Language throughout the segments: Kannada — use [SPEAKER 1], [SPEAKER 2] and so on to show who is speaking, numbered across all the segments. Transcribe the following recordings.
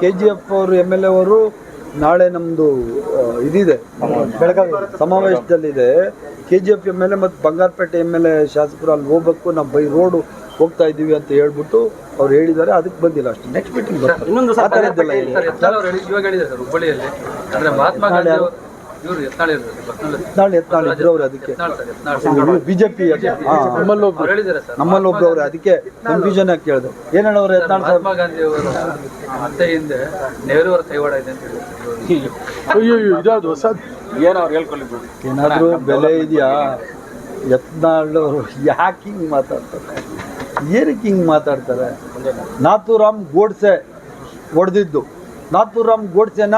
[SPEAKER 1] ಕೆ ಜಿ ಎಫ್ ಅವರು ಎಂ ಎಲ್ ಎ ಅವರು ನಾಳೆ ನಮ್ಮದು ಇದಿದೆ. Belagavi ಸಮಾವೇಶದಲ್ಲಿದೆ. K G F M L A ಮತ್ತು ಬಂಗಾರಪೇಟೆ ಎಂ ಎಲ್ ಎ ಶಾಸಕರು ಅಲ್ಲಿ ಹೋಗ್ಬೇಕು. ನಾವು ಬೈ ರೋಡು ಹೋಗ್ತಾ ಇದ್ದೀವಿ ಅಂತ ಹೇಳ್ಬಿಟ್ಟು ಅವ್ರು ಹೇಳಿದ್ದಾರೆ. ಅದಕ್ಕೆ ಬಂದಿಲ್ಲ ಅಷ್ಟೇ. ನೆಕ್ಸ್ಟ್ ಮೀಟಿಂಗ್
[SPEAKER 2] ಇನ್ನೊಂದು
[SPEAKER 1] ಆ ಥರದ್ದೆಲ್ಲ
[SPEAKER 3] ಹುಬ್ಬಳ್ಳಿಯಲ್ಲಿ. ಅಂದ್ರೆ ಮಹಾತ್ಮ ಗಾಂಧಿ ಅವರು
[SPEAKER 1] ಇದ್ರು ಅವ್ರು ಅದಕ್ಕೆ. ಬಿಜೆಪಿ ನಮ್ಮಲ್ಲಿ
[SPEAKER 3] ಅವ್ರೆ ಸರ್.
[SPEAKER 1] ನಮ್ಮಲ್ಲಿ ಒಬ್ರು ಅವ್ರು. ಅದಕ್ಕೆ ಕನ್ಫ್ಯೂಷನ್ ಆಗಿ ಕೇಳಿದ್ರು ಏನು ಹೇಳೋರು ಎತ್ನಾಳ್ ಸಾಹೇಬ್
[SPEAKER 3] ಮಹಾತ್ಮ ಗಾಂಧಿ ಅವರು ಅತ್ತೆ ಹಿಂದೆ ನೆಹರು ಅವರ ಕೈವಾಡ ಇದೆ ಅಂತ ಹೇಳಿದ್ರು.
[SPEAKER 2] ಅಯ್ಯೋ ಇದಾದ್ರು ಹೊಸ? ಏನೋ ಅವ್ರು ಹೇಳ್ಕೊಳ್ಳಿ
[SPEAKER 1] ಏನಾದರೂ ಬೆಲೆ ಇದೆಯಾ? ಯತ್ನಾಳ್ ಯಾಕೆ ಹಿಂಗೆ ಮಾತಾಡ್ತಾರೆ? ಏನಕ್ಕೆ ಹಿಂಗೆ ಮಾತಾಡ್ತಾರೆ? ನಾಥೂರಾಮ್ ಗೋಡ್ಸೆ ಹೊಡೆದಿದ್ದು ನಾಥೂರಾಮ್ ಗೋಡ್ಸೆನ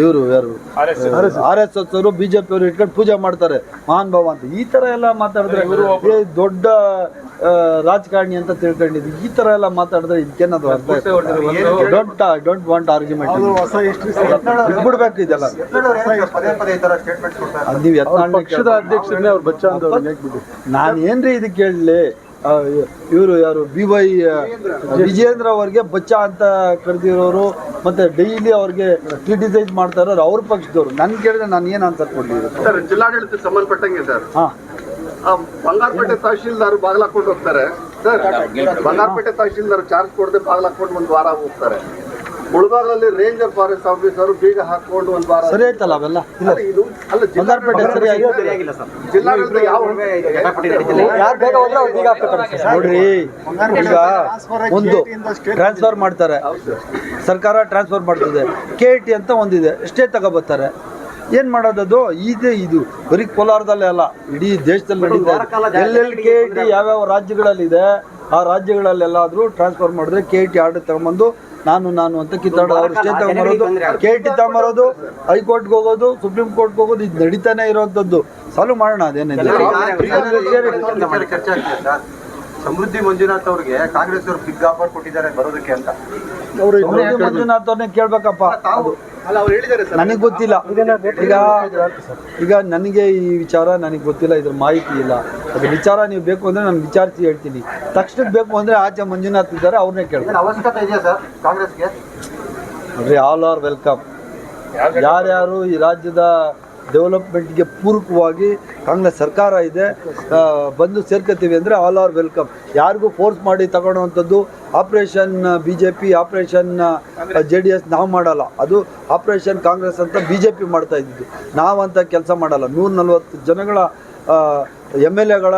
[SPEAKER 1] ಇವರು ಯಾರು? R S S. ಅವರು ಬಿಜೆಪಿ ಅವರು ಇಟ್ಕೊಂಡು ಪೂಜೆ ಮಾಡ್ತಾರೆ. ಮಹಾನ್ ಭಾವ ಅಂತ. ಈ ತರ ಎಲ್ಲ ಮಾತಾಡಿದ್ರೆ ಏ, ದೊಡ್ಡ ರಾಜಕಾರಣಿ ಅಂತ ತಿಳ್ಕೊಂಡಿದ್ವಿ. ಈ ತರ ಎಲ್ಲ ಮಾತಾಡಿದ್ರೆ ಇದಕ್ಕೇನದು ಅರ್ಥ ಡೋಂಟ್ ಡೋಂಟ್ ವಾಂಟ್ ಆರ್ಗ್ಯುಮೆಂಟ್ ಬಿಡ್ಬೇಕು ಇದೆಲ್ಲ.
[SPEAKER 4] ಪದೇ ಪದೇ ಈ ತರ ಸ್ಟೇಟ್ಮೆಂಟ್ ಕೊಡ್ತಾರೆ?
[SPEAKER 1] ಅದ್ ನೀವು
[SPEAKER 2] ಪಕ್ಷದ ಅಧ್ಯಕ್ಷರನ್ನೇ ಅವ್ರು ಬಚ್ಚ
[SPEAKER 1] ನಾನು ಏನ್ರಿ ಇದಕ್ಕೆ ಹೇಳಲಿ ಇವರು ಯಾರು ಬಿ ವೈ ವಿಜೇಂದ್ರ ಅವ್ರಿಗೆ ಬಚ್ಚ ಅಂತ ಕರೆದಿರೋರು ಮತ್ತೆ ಡೈಲಿ ಅವ್ರಿಗೆ ಕ್ರಿಟಿಸೈಸ್ ಮಾಡ್ತಾ ಇರೋರು ಅವ್ರ ಪಕ್ಷದವ್ರು. ನನ್ ಕೇಳಿದ್ರೆ ನಾನು ಏನು ಅಂತ ಕೊಡ್ಲಿಲ್ಲ.
[SPEAKER 4] ಸರ್ ಜಿಲ್ಲಾಡಳಿತಕ್ಕೆ ಸಂಬಂಧಪಟ್ಟಂಗೆ ಸರ್.
[SPEAKER 1] ಹಾ.
[SPEAKER 4] ಆ, ಬಂಗಾರಪೇಟೆ ತಹಶೀಲ್ದಾರ್ ಬಾಗ್ಲಾಕೊಂಡು ಹೋಗ್ತಾರೆ. ಸರ್ ಬಂಗಾರಪೇಟೆ ತಹಶೀಲ್ದಾರ್ ಚಾರ್ಜ್ ಕೊಡದೆ ಬಾಗ್ಲಾಕೊಂಡು ಒಂದು ವಾರ ಹೋಗ್ತಾರೆ. ಮುಳಬಾಗಲಲ್ಲಿ ರೇಂಜರ್ ಫಾರೆಸ್ಟ್ ಆಫೀಸರ್ ಬೀಗ ಹಾಕೊಂಡು ಒಂದು ವಾರ
[SPEAKER 1] ಸರಿ ಆಯ್ತಲ್ಲ ಅವೆಲ್ಲ? ಇಲ್ಲ.
[SPEAKER 4] ಅಲ್ಲ, ಇದು ಅಲ್ಲ
[SPEAKER 1] ಬಂಗಾರಪೇಟೆ ಸರಿ
[SPEAKER 4] ಜಿಲ್ಲಾಡಳಿತ ಯಾವ
[SPEAKER 1] ಯಾರು ಬೇಗ ಹೋದ್ರೆ ಅವ್ರು ಬೀಗ ಹಾಕ್ತಾರೆ ನೋಡ್ರಿ ಈಗ ಒಂದು ಟ್ರಾನ್ಸ್ಫರ್ ಮಾಡ್ತಾರೆ. ಸರ್ಕಾರ ಟ್ರಾನ್ಸ್ಫರ್ ಮಾಡ್ತದೆ. ಕೆ ಟಿ ಅಂತ ಒಂದಿದೆ. ಸ್ಟೇ ತಗೋಬರ್ತಾರೆ. ಏನ್ ಮಾಡೋದದು? ಇದೆ ಇದು. ಬರೀ ಕೋಲಾರದಲ್ಲೇ ಅಲ್ಲ ಇಡೀ ದೇಶದಲ್ಲಿ ನಡೀತಾ ಇದೆ. ಎಲ್ಲೆಲ್ಲಿ ಕೆ ಟಿ ಯಾವ್ಯಾವ ರಾಜ್ಯಗಳಲ್ಲಿದೆ ಆ ರಾಜ್ಯಗಳಲ್ಲೆಲ್ಲಾದರೂ ಟ್ರಾನ್ಸ್ಫರ್ ಮಾಡಿದ್ರೆ ಕೆ ಟಿ ಆರ್ಡರ್ ತಗೊಂಬಂದು ನಾನು ನಾನು ಅಂತ ಕಿತ್ತಾಡೋದು. ಅವ್ರು ಸ್ಟೇ ತಗೊಂಬರೋದು ಕೆ ಟಿ ತಗೊಂಬರೋದು ಹೈಕೋರ್ಟ್ಗೆ ಹೋಗೋದು ಸುಪ್ರೀಂ ಕೋರ್ಟ್ಗೆ ಹೋಗೋದು ಇದು ನಡೀತಾನೆ ಇರೋವಂಥದ್ದು ಸಾಲು ಮಾಡೋಣ ಅದೇನಿದೆ?
[SPEAKER 4] ಸಮೃದ್ಧಿ ಮಂಜುನಾಥ್ ಅವ್ರಿಗೆ ಕಾಂಗ್ರೆಸ್ ಅವರು ಬಿಗ್ ಆಫರ್ ಕೊಟ್ಟಿದ್ದಾರೆ ಬರೋದಕ್ಕೆ ಅಂತ.
[SPEAKER 1] ಸಮೃದ್ಧಿ ಮಂಜುನಾಥ್ ಅವ್ರನ್ನೇ ಕೇಳ್ಬೇಕಪ್ಪ.
[SPEAKER 4] ತಾವು ಅಲ್ಲ ಅವ್ರು ಹೇಳಿದ್ದಾರೆ ಸರ್.
[SPEAKER 1] ನನಗೆ ಗೊತ್ತಿಲ್ಲ. ಈಗ ಈಗ ನನಗೆ ಈ ವಿಚಾರ ನನಗೆ ಗೊತ್ತಿಲ್ಲ ಇದ್ರ ಮಾಹಿತಿ ಇಲ್ಲ. ಅದ್ರ ವಿಚಾರ ನೀವು ಬೇಕು ಅಂದ್ರೆ ನಾನು ವಿಚಾರಿಸಿ ಹೇಳ್ತೀನಿ. ತಕ್ಷಣಕ್ಕೆ ಬೇಕು ಅಂದ್ರೆ ಆಚೆ ಮಂಜುನಾಥ್ ಇದ್ದಾರೆ ಅವ್ರನ್ನೇ ಕೇಳ್ತಾರೆ
[SPEAKER 4] ಏನ್ ಅವಶ್ಯಕತೆ ಇದೆಯಾ ಸರ್ ಕಾಂಗ್ರೆಸ್ಗೆ?
[SPEAKER 1] ನೋಡ್ರಿ ಆಲ್ ಆರ್ ವೆಲ್ಕಮ್ ಯಾರ್ಯಾರು ಈ ರಾಜ್ಯದ ಡೆವಲಪ್ಮೆಂಟ್ಗೆ ಪೂರಕವಾಗಿ ಕಾಂಗ್ರೆಸ್ ಸರ್ಕಾರ ಇದೆ ಬಂದು ಸೇರ್ಕೋತೀವಿ ಅಂದರೆ ಆಲ್ ಆರ್ ವೆಲ್ಕಮ್ ಯಾರಿಗೂ ಫೋರ್ಸ್ ಮಾಡಿ ತಗೊಳ್ಳೋವಂಥದ್ದು operation B J P operation J D S ನಾವು ಮಾಡಲ್ಲ. ಅದು ಆಪ್ರೇಷನ್ ಕಾಂಗ್ರೆಸ್ ಅಂತ ಬಿ ಜೆ ಪಿ ಮಾಡ್ತಾ ಇದ್ದಿದ್ದು. ನಾವಂತ ಕೆಲಸ ಮಾಡಲ್ಲ. ನೂರ ನಲ್ವತ್ತು ಜನಗಳ ಎಂ ಎಲ್ ಎಗಳ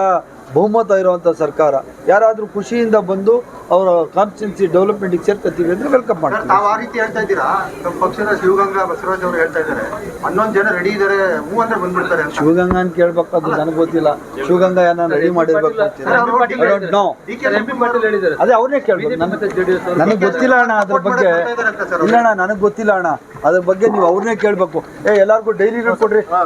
[SPEAKER 1] ಬಹುಮತ ಇರುವಂಥ ಸರ್ಕಾರ. ಯಾರಾದರೂ ಖುಷಿಯಿಂದ ಬಂದು ಅವರ ಕಾನ್ಸ್ಟಿಟ್ಯೂನ್ಸಿ ಡೆವಲಪ್ಮೆಂಟಿಗೆ ಸೇರ್ಕೋತೀವಿ ಅಂದರೆ ವೆಲ್ಕಮ್ ಮಾಡ್ತೀವಿ.
[SPEAKER 4] ನಾವು ಆ ರೀತಿ ಹೇಳ್ತಾ ಇದ್ದೀರಾ? ನಮ್ಮ ಪಕ್ಷದ ಶಿವಗಂಗಾ ಬಸವರಾಜ್ ಅವರು ಹೇಳ್ತಾ ಇದ್ದಾರೆ. ಹನ್ನೊಂದು ಜನ ರೆಡಿ ಇದ್ದಾರೆ ಮೂವಂದ್ರೆ ಬಂದ್ಬಿಡ್ತಾರೆ ಅಂತ.
[SPEAKER 1] ಶಿವಗಂಗಾ ಅಂತ ಕೇಳ್ಬೇಕಾದ್ರು ನನಗೆ ಗೊತ್ತಿಲ್ಲ. ಶಿವಗಂಗಾ ಏನೋ ರೆಡಿ ಮಾಡಿರ್ಬೇಕು ಅದೇ ಅವ್ರನ್ನೇ ಕೇಳ್ಬೇಕು. ನನಗೆ ಗೊತ್ತಿಲ್ಲ ಅಣ್ಣ ಅದ್ರ ಬಗ್ಗೆ. ಇಲ್ಲ ಅಣ್ಣ ನನಗೆ ಗೊತ್ತಿಲ್ಲ ಅಣ್ಣ. ಅದ್ರ ಬಗ್ಗೆ ನೀವು ಅವ್ರನ್ನೇ ಕೇಳಬೇಕು. ಏ ಎಲ್ಲರಿಗೂ ಡೈರಿ ಕೊಡ್ರಿ.